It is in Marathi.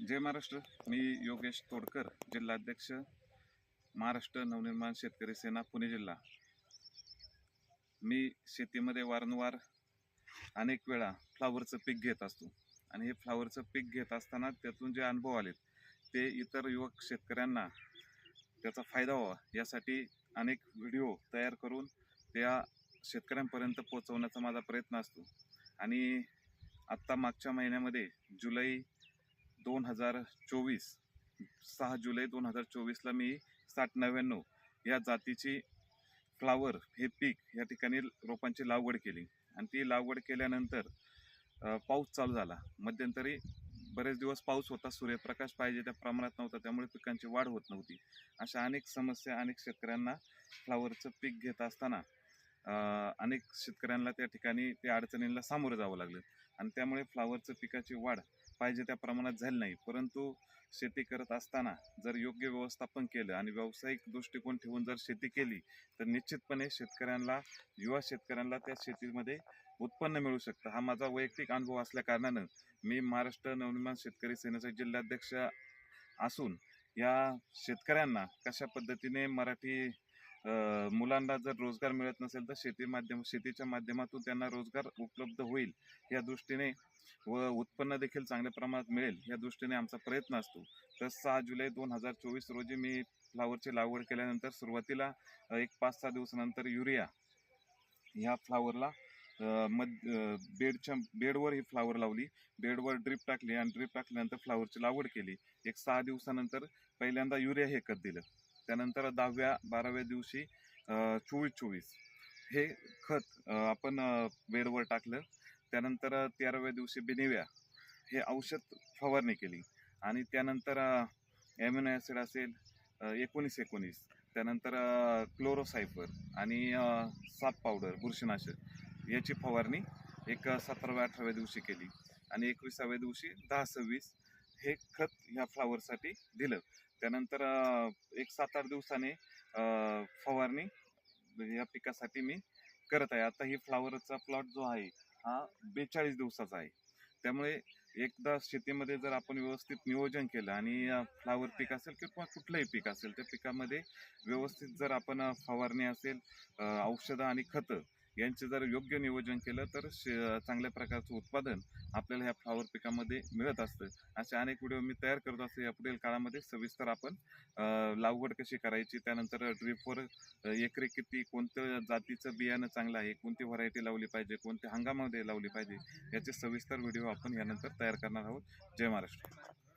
जय महाराष्ट्र. मी योगेश तोडकर जिल्हाध्यक्ष महाराष्ट्र नवनिर्माण शेतकरी सेना पुणे जिल्हा. मी शेतीमध्ये वारंवार अनेक वेळा फ्लावरचं पीक घेत असतो. आणि हे फ्लावरचं पीक घेत असताना त्यातून जे अनुभव आलेत ते इतर युवक शेतकऱ्यांना त्याचा फायदा व्हावा यासाठी अनेक व्हिडिओ तयार करून त्या शेतकऱ्यांपर्यंत पोहोचवण्याचा माझा प्रयत्न असतो. आणि आत्ता मागच्या महिन्यामध्ये जुलै दोन हजार चोवीस सहा जुलै दोन हजार चोवीसला मी साठ नव्याण्णव या जातीची फ्लावर हे पीक या ठिकाणी रोपांची लागवड केली. आणि ती लागवड केल्यानंतर पाऊस चालू झाला. मध्यंतरी बरेच दिवस पाऊस होता सूर्यप्रकाश पाहिजे त्या प्रमाणात नव्हता त्यामुळे पिकांची वाढ होत नव्हती. अशा अनेक समस्या अनेक शेतकऱ्यांना फ्लावरचं पीक घेत असताना अनेक शेतकऱ्यांना त्या ठिकाणी त्या अडचणींना सामोरं जावं लागलं. आणि त्यामुळे फ्लावरचं पिकाची वाढ पाहिजे त्या प्रमाणात झाली नाही. परंतु शेती करत असताना जर योग्य व्यवस्थापन केलं आणि व्यावसायिक दृष्टिकोन ठेवून जर शेती केली तर निश्चितपणे शेतकऱ्यांना युवा शेतकऱ्यांना त्या शेतीमध्ये उत्पन्न मिळू शकतं. हा माझा वैयक्तिक अनुभव असल्या कारणानं मी महाराष्ट्र नवनिर्माण शेतकरी सेनेचा जिल्हाध्यक्ष असून या शेतकऱ्यांना कशा पद्धतीने मराठी मुलांना जर रोजगार मिळत नसेल तर शेती माध्यम शेतीच्या माध्यमातून त्यांना रोजगार उपलब्ध होईल या दृष्टीने व उत्पन्न देखील चांगल्या प्रमाणात मिळेल या दृष्टीने आमचा प्रयत्न असतो. तर सहा जुलै दोन हजार चोवीस रोजी मी फ्लावरची लागवड केल्यानंतर सुरुवातीला एक पाच सहा दिवसानंतर युरिया ह्या फ्लावरला मध बेडच्या बेडवर ही फ्लावर लावली. बेडवर ड्रीप टाकली आणि ड्रीप टाकल्यानंतर फ्लावरची लागवड केली. एक सहा दिवसानंतर पहिल्यांदा युरिया हे खत दिलं. त्यानंतर दहाव्या बाराव्या दिवशी चोवीस चोवीस हे खत आपण बेडवर टाकलं. त्यानंतर तेराव्या दिवशी बिनिव्या. हे औषध फवारणी केली. आणि त्यानंतर ॲम्युनो ॲसिड असेल एकोणीस एकोणीस त्यानंतर क्लोरोसायफर आणि साप पावडर बुरशीनाशक. याची फवारणी एक सतराव्या अठराव्या दिवशी केली. आणि एकविसाव्या दिवशी दहा सव्वीस हे खत ह्या फ्लावरसाठी दिलं. त्यानंतर एक सात आठ दिवसाने फवारणी या पिकासाठी मी करत आहे. आता ही फ्लावरचा प्लॉट जो आहे हा बेचाळीस दिवसाचा आहे. त्यामुळे एकदा शेतीमध्ये जर आपण व्यवस्थित नियोजन केलं आणि फ्लावर पीक असेल किंवा कुठलंही पीक असेल त्या पिकामध्ये व्यवस्थित जर आपण फवारणी असेल औषधं आणि खतं यांचे जर योग्य नियोजन केलं तर श चांगल्या प्रकारचं उत्पादन आपल्याला ह्या फ्लावर पिकामध्ये मिळत असतं. असे अनेक व्हिडिओ मी तयार करत असतो. यापुढील काळामध्ये सविस्तर आपण लागवड कशी करायची त्यानंतर ड्रीपवर एकरी किती कोणतं जातीचं बियाणं चांगलं आहे कोणती व्हरायटी लावली पाहिजे कोणत्या हंगामामध्ये लावली पाहिजे याचे सविस्तर व्हिडिओ आपण यानंतर तयार करणार आहोत. जय महाराष्ट्र.